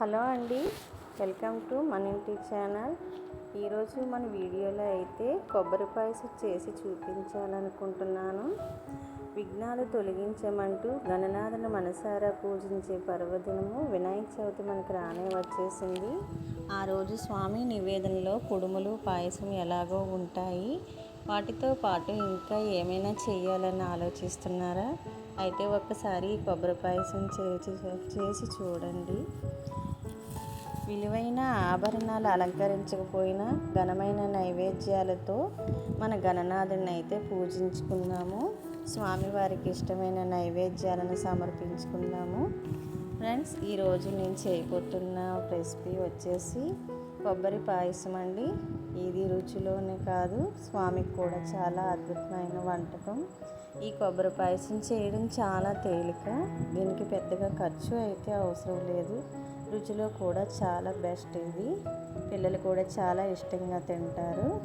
Hello అండి welcome to మన ఇంటి ఛానల్ ఈరోజు మన వీడియోలో అయితే కొబ్బరి పాయసం చేసి చూపించాలనుకుంటున్నాను. విఘ్నాలు తొలగించమంటూ గణనాథను మనసారా పూజించే పర్వదినము వినాయక చవితి మనకు రానే వచ్చేసింది. ఆ రోజు స్వామి నివేదనలో కుడుములు పాయసం ఎలాగో ఉంటాయి. వాటితో పాటు ఇంకా ఏమైనా చేయాలని ఆలోచిస్తున్నారా? అయితే ఒక్కసారి కొబ్బరి పాయసం చేసి చేసి చూడండి. విలువైన ఆభరణాలు అలంకరించకపోయినా ఘనమైన నైవేద్యాలతో మన గణనాథుని అయితే పూజించుకున్నాము స్వామివారికి ఇష్టమైన నైవేద్యాలను సమర్పించుకున్నాము ఫ్రెండ్స్ ఈరోజు నేను చేయబోతున్న రెసిపీ వచ్చేసి కొబ్బరి పాయసం అండి. ఇది రుచిలోనే కాదు స్వామికి కూడా చాలా అద్భుతమైన వంటకం. ఈ కొబ్బరి పాయసం చేయడం చాలా తేలిక దీనికి పెద్దగా ఖర్చు అయితే అవసరం లేదు. రుచిలో కూడా చాలా బెస్ట్ ఇది. పిల్లలు కూడా చాలా ఇష్టంగా తింటారు.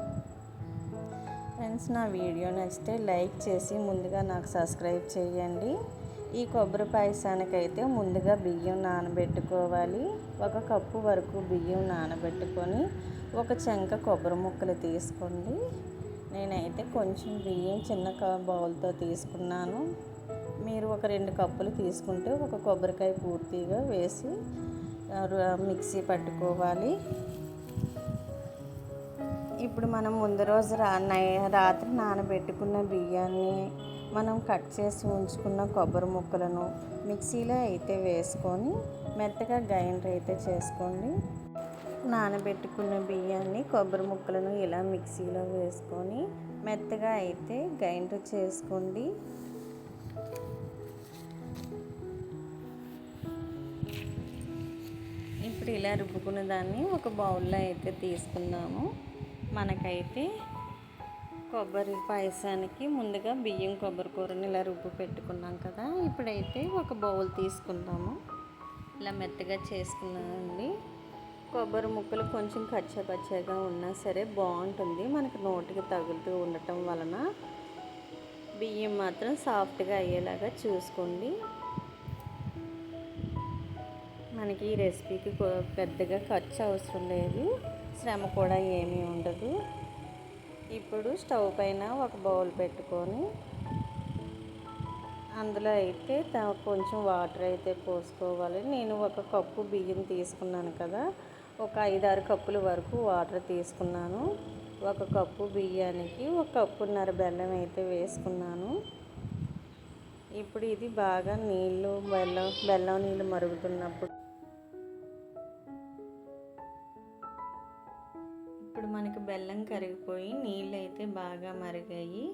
ఫ్రెండ్స్ నా వీడియో నచ్చితే లైక్ చేసి ముందుగా నాకు సబ్స్క్రైబ్ చేయండి. ఈ కొబ్బరి పాయసానికైతే ముందుగా బియ్యం నానబెట్టుకోవాలి. ఒక కప్పు వరకు బియ్యం నానబెట్టుకొని ఒక చెంక కొబ్బరి ముక్కలు తీసుకోండి. నేనైతే కొంచెం బియ్యం చిన్న బౌల్తో తీసుకున్నాను. మీరు ఒక రెండు కప్పులు తీసుకుంటే ఒక కొబ్బరికాయ పూర్తిగా వేసి మిక్సీ పట్టుకోవాలి. ఇప్పుడు మనం ముందు రోజు రా రాత్రి నానబెట్టుకున్న బియ్యాన్ని మనం కట్ చేసి ఉంచుకున్న కొబ్బరి ముక్కలను మిక్సీలో అయితే వేసుకొని మెత్తగా గ్రైండర్ అయితే చేసుకోండి. నానబెట్టుకున్న బియ్యాన్ని కొబ్బరి ముక్కలను ఇలా మిక్సీలో వేసుకొని మెత్తగా అయితే గ్రైండర్ చేసుకోండి. ఇప్పుడు ఇలా రుబ్బుకున్న దాన్ని ఒక బౌల్లో అయితే తీసుకుందాము. మనకైతే కొబ్బరి పాయసానికి ముందుగా బియ్యం కొబ్బరి కూరని ఇలా రుబ్బు పెట్టుకున్నాం కదా. ఇప్పుడైతే ఒక బౌల్ తీసుకుందాము. ఇలా మెత్తగా చేసుకున్నామండి కొబ్బరి ముక్కలు కొంచెం కచ్చపచ్చగా ఉన్నా సరే బాగుంటుంది. మనకు నోటికి తగులుతూ ఉండటం వలన బియ్యం మాత్రం సాఫ్ట్గా అయ్యేలాగా చూసుకోండి. మనకి ఈ రెసిపీకి పెద్దగా ఖర్చు అవసరం లేదు. శ్రమ కూడా ఏమీ ఉండదు. ఇప్పుడు స్టవ్ పైన ఒక బౌల్ పెట్టుకొని అందులో అయితే కొంచెం వాటర్ అయితే పోసుకోవాలి. నేను ఒక కప్పు బియ్యం తీసుకున్నాను కదా ఒక ఐదారు కప్పుల వరకు వాటర్ తీసుకున్నాను. ఒక కప్పు బియ్యానికి ఒక కప్పున్నర బెల్లం అయితే వేసుకున్నాను. ఇప్పుడు ఇది బాగా నీళ్ళు బెల్లం బెల్లం నీళ్ళు మరుగుతున్నప్పుడు బెల్లం కరిగిపోయి నీళ్ళు అయితే బాగా మరిగాయి.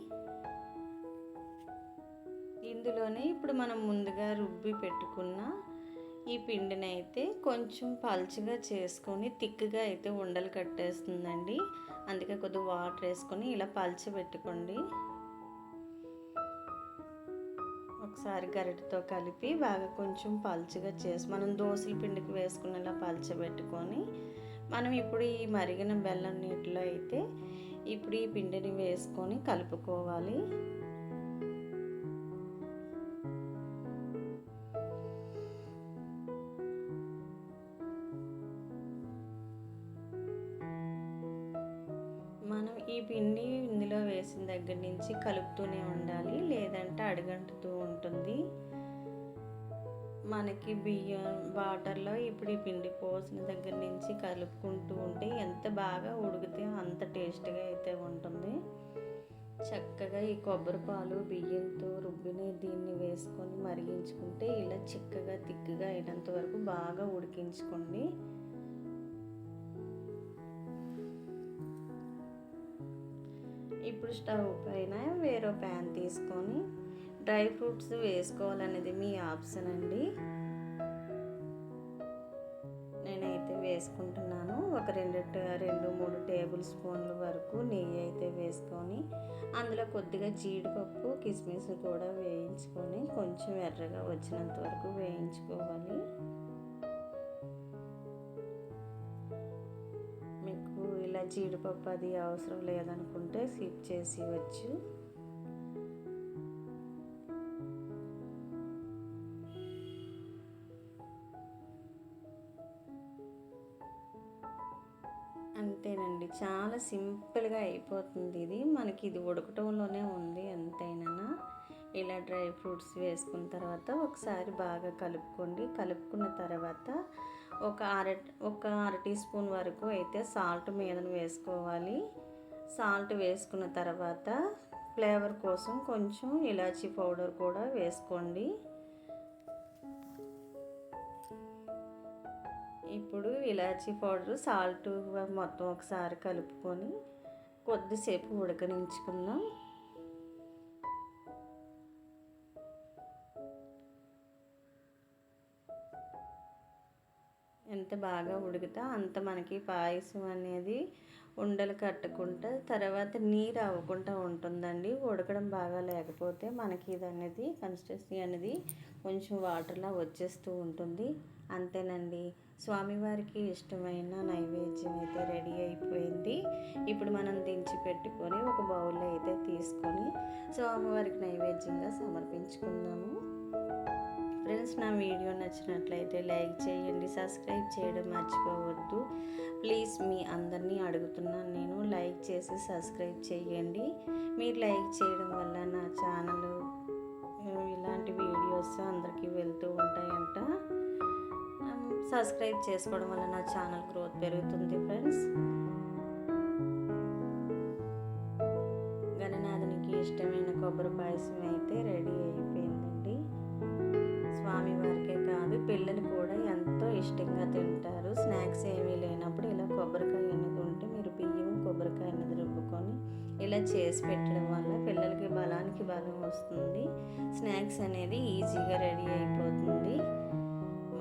ఇందులోనే ఇప్పుడు మనం ముందుగా రుబ్బి పెట్టుకున్న ఈ పిండిని అయితే కొంచెం పల్చగా చేసుకొని తిక్కుగా అయితే ఉండలు కట్టేస్తుందండి. అందుకే కొద్దిగా వాటర్ వేసుకొని ఇలా పలచబెట్టుకోండి పెట్టుకోండి. ఒకసారి గరిటతో కలిపి బాగా కొంచెం పల్చగా చేసి మనం దోశల పిండికి వేసుకునేలా పల్చబెట్టుకొని మనం ఇప్పుడు ఈ మరిగిన బెల్లం నీటిలో అయితే ఇప్పుడు ఈ పిండిని వేసుకొని కలుపుకోవాలి. మనం ఈ పిండి ఇందులో వేసిన దగ్గర నుంచి కలుపుతూనే ఉండాలి లేదంటే అడుగంటుతూ ఉంటుంది. మనకి బియ్యం వాటర్లో ఇప్పుడు ఈ పిండి పోసిన దగ్గర నుంచి కలుపుకుంటూ ఉంటే ఎంత బాగా ఉడికితే అంత టేస్ట్గా అయితే ఉంటుంది. చక్కగా ఈ కొబ్బరి పాలు బియ్యంతో రుబ్బిన దీన్ని వేసుకొని మరిగించుకుంటే ఇలా చిక్కగా తిక్కగా అయినంత వరకు బాగా ఉడికించుకోండి. ఇప్పుడు స్టవ్ పైన వేరే ప్యాన్ తీసుకొని డ్రై ఫ్రూట్స్ వేసుకోవాలనేది మీ ఆప్షన్ అండి. నేనైతే వేసుకుంటున్నాను. ఒక రెండు రెండు మూడు టేబుల్ స్పూన్ల వరకు నెయ్యి అయితే వేసుకొని అందులో కొద్దిగా జీడిపప్పు కిస్మిస్ కూడా వేయించుకొని కొంచెం ఎర్రగా వచ్చినంత వరకు వేయించుకోవాలి. మీకు ఇలా జీడిపప్పు అది అవసరం లేదనుకుంటే స్కిప్ చేసి వచ్చు చాలా సింపుల్గా అయిపోతుంది ఇది. మనకి ఇది ఉడకటంలోనే ఉంది ఎంతైనా. ఇలా డ్రై ఫ్రూట్స్ వేసుకున్న తర్వాత ఒకసారి బాగా కలుపుకోండి. కలుపుకున్న తర్వాత ఒక అర ఒక అర టీ స్పూన్ వరకు అయితే సాల్ట్ మీదన వేసుకోవాలి. సాల్ట్ వేసుకున్న తర్వాత ఫ్లేవర్ కోసం కొంచెం ఇలాచీ పౌడర్ కూడా వేసుకోండి. ఇప్పుడు ఇలాచీ పౌడర్ సాల్ట్ మొత్తం ఒకసారి కలుపుకొని కొద్దిసేపు ఉడకనించుకుందాం. ఎంత బాగా ఉడికితే అంత మనకి పాయసం అనేది ఉండలు కట్టకుండా తర్వాత నీరు అవ్వకుండా ఉంటుందండి. ఉడకడం బాగా లేకపోతే మనకి ఇది అనేది కన్సిస్టెన్సీ అనేది కొంచెం వాటర్లా వచ్చేస్తూ ఉంటుంది. అంతేనండి. స్వామివారికి ఇష్టమైన నైవేద్యం అయితే రెడీ అయిపోయింది. ఇప్పుడు మనం దించి పెట్టుకొని ఒక బౌల్లో అయితే తీసుకొని స్వామివారికి నైవేద్యంగా సమర్పించుకుందాము. ఫ్రెండ్స్ నా వీడియో నచ్చినట్లయితే లైక్ చేయండి సబ్స్క్రైబ్ చేయడం మర్చిపోవద్దు. ప్లీజ్ మీ అందరినీ అడుగుతున్నాను నేను లైక్ చేసి సబ్స్క్రైబ్ చేయండి. మీరు లైక్ చేయడం వల్ల నా ఛానల్ ఇలాంటి వీడియోస్ అందరికీ వెళ్తూ ఉంటాయంట. సబ్స్క్రైబ్ చేసుకోవడం వల్ల నా ఛానల్ గ్రోత్ పెరుగుతుంది ఫ్రెండ్స్. ఇష్టంగా తింటారు. స్నాక్స్ ఏమీ లేనప్పుడు ఇలా కొబ్బరికాయ అనేది ఉంటే మీరు బియ్యం కొబ్బరికాయ అనేది రుబ్బుకొని ఇలా చేసి పెట్టడం వల్ల పిల్లలకి బలానికి బలం వస్తుంది. స్నాక్స్ అనేది ఈజీగా రెడీ అయిపోతుంది.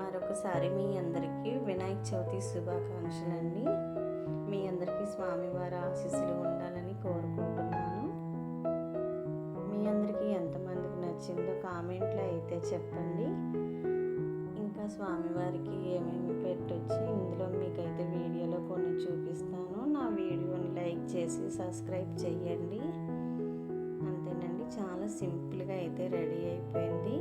మరొకసారి మీ అందరికీ వినాయక చవితి శుభాకాంక్షలండి. మీ అందరికీ స్వామివారి ఆశీస్సులు ఉండాలని కోరుకుంటున్నాను. మీ అందరికీ ఎంతమందికి నచ్చిందో కామెంట్లో అయితే చెప్పండి. ఇంకా స్వామివారికి ఏమేమి పెట్టొచ్చి ఇందులో మీకైతే వీడియోలో కొన్ని చూపిస్తాను. నా వీడియోని లైక్ చేసి సబ్స్క్రైబ్ చేయండి అంతేనండి. చాలా సింపుల్గా అయితే రెడీ అయిపోయింది.